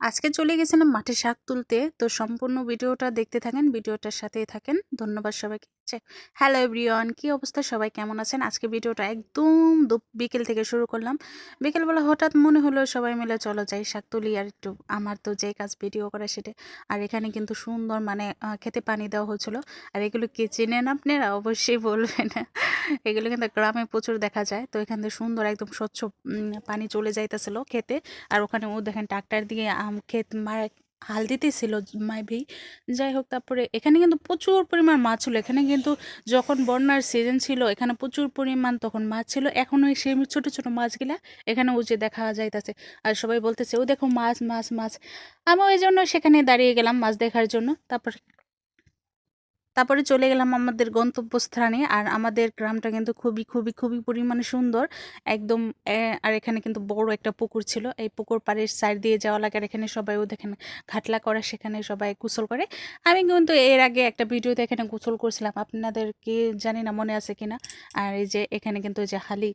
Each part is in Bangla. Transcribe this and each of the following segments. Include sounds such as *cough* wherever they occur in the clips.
আজকে চলে গেছিলাম মাঠে শাক তুলতে। তো সম্পূর্ণ ভিডিওটা দেখতে থাকেন, ভিডিওটার সাথেই থাকেন। ধন্যবাদ সবাইকে। হ্যালো এভরিওয়ান কি অবস্থা? সবাই কেমন আছেন? আজকে ভিডিওটা একদম বিকেল থেকে শুরু করলাম। বিকেলবেলা হঠাৎ মনে হলো সবাই মিলে চলো যাই শাক তুলি আর একটু আমার তো যে কাজ ভিডিও করা সেটা। আর এখানে কিন্তু সুন্দর মানে খেতে পানি দেওয়া হয়েছিল আর এগুলো কি চেনেন আপনারা? অবশ্যই বলবেন। এগুলো কিন্তু গ্রামে প্রচুর দেখা যায়। তো এখান থেকে সুন্দর একদম স্বচ্ছ পানি চলে যাইতেছিল খেতে। আর ওখানে ও দেখেন ট্রাক্টর দিয়ে আম, ক্ষেত, মারা হাল মাই ভি যাই হোক তারপরে এখানে কিন্তু প্রচুর পরিমাণ মাছ ছিল। এখানে কিন্তু যখন বন্যার সিজন ছিল, এখানে প্রচুর পরিমাণ তখন মাছ ছিল। এখন ওই সেই ছোটো, ছোট মাছগুলা এখানে উজে দেখা যাইতেছে। আর সবাই বলতেছে, ও দেখো মাছ মাছ মাছ। আমি ওই জন্য সেখানে দাঁড়িয়ে গেলাম মাছ দেখার জন্য। তারপর তারপরে চলে গেলাম আমাদের গন্তব্যস্থানে। আর আমাদের গ্রামটা কিন্তু খুবই খুবই খুবই পরিমাণে সুন্দর। একদম আর এখানে কিন্তু বড় একটা পুকুর ছিল। এই পুকুর পাড়ের সাইড দিয়ে যাওয়া লাগে আর এখানে সবাই ও দেখেন ঘাটলা করা, সেখানে সবাই গোসল করে। আমি কিন্তু এর আগে একটা ভিডিওতে এখানে গোসল করছিলাম। আপনাদের কি জানি না মনে আছে কিনা। আর এই যে এখানে কিন্তু যে হালি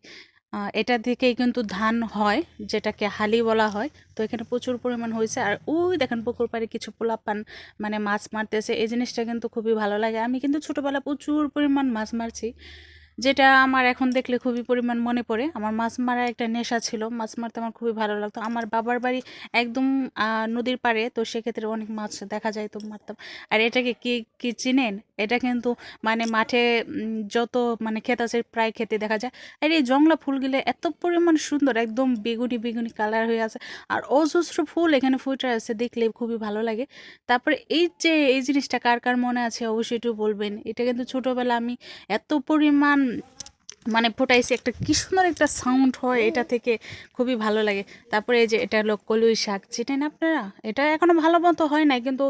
এটা থেকেই কিন্তু ধান হয়, যেটাকে হালি বলা হয়। তো এখানে প্রচুর পরিমাণ হয়েছে। আর ওই দেখেন পুকুর পাড়ে কিছু পোলাপান মানে মাছ মারতেছে। এই জিনিসটা কিন্তু খুবই ভালো লাগে। আমি কিন্তু ছোটোবেলা প্রচুর পরিমাণ মাছ মারছি। যেটা আমার এখন দেখলে খুবই পরিমাণ মনে পড়ে। আমার মাছ মারা একটা নেশা ছিল, মাছ মারতে আমার খুবই ভালো লাগতো। আমার বাবার বাড়ি একদম নদীর পাড়ে, তো সেক্ষেত্রে অনেক মাছ দেখা যায় তো মারতাম। আর এটাকে কি কি চিনেন? এটা কিন্তু মানে মাঠে যত মানে ক্ষেত আছে প্রায় খেতে দেখা যায়। আর এই জংলা ফুলগুলো এত পরিমাণ সুন্দর, একদম বেগুনি বেগুনি কালার হয়ে আছে। আর অজস্র ফুল এখানে ফুটে আছে, দেখলে খুবই ভালো লাগে। তারপরে এই যে, এই জিনিসটা কার কার মনে আছে অবশ্যই একটু বলবেন। এটা কিন্তু ছোটোবেলা আমি এত পরিমাণ মানে ফোটাইছি, একটা কি সুন্দর একটা সাউন্ড হয় এটা থেকে, খুবই ভালো লাগে। তারপরে এই যে এটা হলো কলুই শাক, চিনেন আপনারা? এটা এখনও ভালো মতো হয় না কিন্তু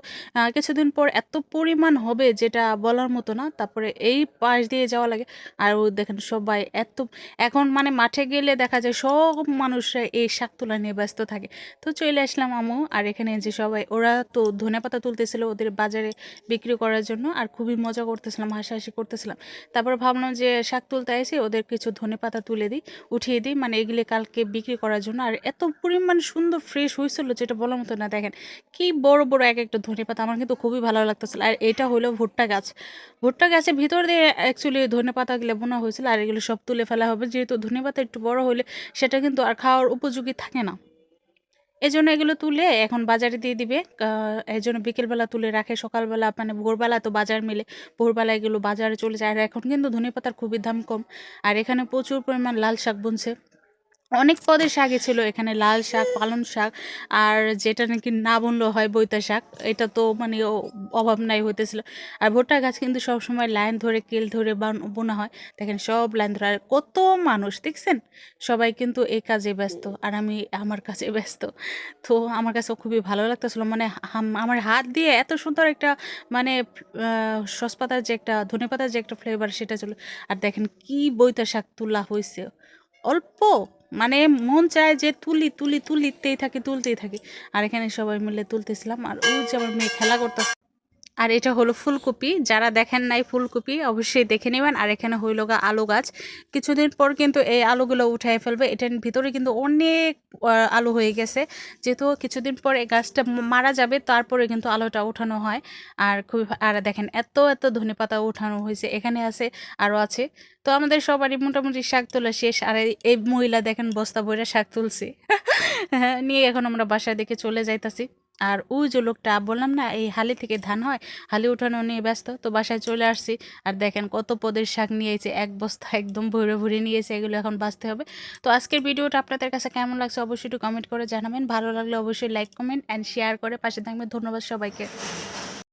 কিছুদিন পর এত পরিমাণ হবে যেটা বলার মতো না, তারপরে এই পাশ দিয়ে যাওয়া লাগে। আর দেখেন সবাই এত, এখন মানে মাঠে গেলে দেখা যায় সব মানুষরা এই শাক তোলা নিয়ে ব্যস্ত থাকে। তো চলে আসলাম আমু, আর এখানে যে সবাই, ওরা তো ধনেপাতা তুলতেছিল ওদের বাজারে বিক্রি করার জন্য, আর খুবই মজা করতেছিলাম, হাসাহাসি করতেছিলাম। তারপর ভাবলাম যে শাক তুলতে আসি ওদের কিছু ধনে পাতা তুলে দিই, উঠিয়ে দিই। মানে এগুলি কালকে বিক্রি করার জন্য। আর এত পরিমাণ সুন্দর ফ্রেশ হয়েছিল যেটা বলার মতো না। দেখেন, কি বড় বড় এক একটা ধনে পাতা। আমার কিন্তু খুবই ভালো লাগতেছিল। আর এটা হলো ভুট্টা গাছ। ভুট্টা গাছের ভিতর দিয়ে অ্যাকচুয়ালি ধনে পাতাগুলো বোনা হয়েছিল। আর এগুলো সব তুলে ফেলা হবে। যেহেতু ধনে পাতা একটু বড় হলে সেটা কিন্তু আর খাওয়ার উপযোগী থাকে না। এই জন্য এগুলো তুলে এখন বাজারে দিয়ে দিবে। এই জন্য বিকেলবেলা তুলে রাখে, সকালবেলা মানে ভোরবেলা তো বাজার মিলে, ভোরবেলা এগুলো বাজারে চলে যায়। আর এখন কিন্তু ধনেপাতার খুবই দাম কম। আর এখানে প্রচুর পরিমাণ লাল শাক বুনছে। অনেক পদের শাকই ছিল, এখানে লাল শাক, পালং শাক, আর যেটা নাকি না বুনলেও হয় বৈতা শাক, এটা তো মানে অভাব নাই হইতেছিল। আর ভুট্টা গাছ কিন্তু সব সময় লাইন ধরে, কেল ধরে বান- হয়। দেখেন সব লাইন ধরে, আর কত মানুষ, দেখছেন? সবাই কিন্তু এই কাজে ব্যস্ত, আর আমি আমার কাজে ব্যস্ত। তো আমার কাছে খুবই ভালো লাগতেছিল মানে আমার হাত দিয়ে এত সুন্দর একটা মানে সসপাতার যে একটা ধনেপাতার যে একটা ফ্লেভার সেটা ছিল। আর দেখেন কি বৈতা শাক তোলা হয়েছে অল্প মানে মন চায় যে তুলি তুলি, তুলিতেই থাকি, তুলতেই থাকি। আর এখানে সবাই মিলে তুলতেছিলাম। আর ওই যে আমার মেয়ে খেলা করতেছে আর এটা হলো ফুলকপি। যারা দেখেন নাই ফুলকপি অবশ্যই দেখে নেবেন। আর এখানে হইল গা আলু গাছ। কিছুদিন পর কিন্তু এই আলুগুলো উঠাই ফেলবে। এটার ভিতরে কিন্তু অনেক আলু হয়ে গেছে। যেহেতু কিছুদিন পর এই গাছটা মারা যাবে তারপরে কিন্তু আলুটা উঠানো হয়। আর খুবই আর দেখেন এত এত ধনেপাতা উঠানো হয়েছে। এখানে আছে আরও আছে। তো আমাদের সবারই মোটামুটি শাক তোলা শেষ। আর এই- এই মহিলা দেখেন বস্তা বইরা শাক তুলছে। *laughs* হ্যাঁ, নিয়ে এখন আমরা বাসায় দেখে চলে যাইতাছি। আর ওই যে লোকটা, বললাম না, এই হালি থেকে ধান হয়, হালি উঠানো নিয়ে ব্যস্ত, তো বাসায় চলে আসছি। আর দেখেন কত পদের শাক নিয়েছে, এক বস্তা একদম ভরে ভরে নিয়েছে, এগুলো এখন বাঁচতে হবে। তো আজকের ভিডিওটা আপনাদের কাছে কেমন লাগছে অবশ্যই একটু কমেন্ট করে জানাবেন। ভালো লাগলে অবশ্যই লাইক কমেন্ট অ্যান্ড শেয়ার করে পাশে থাকবেন। ধন্যবাদ সবাইকে।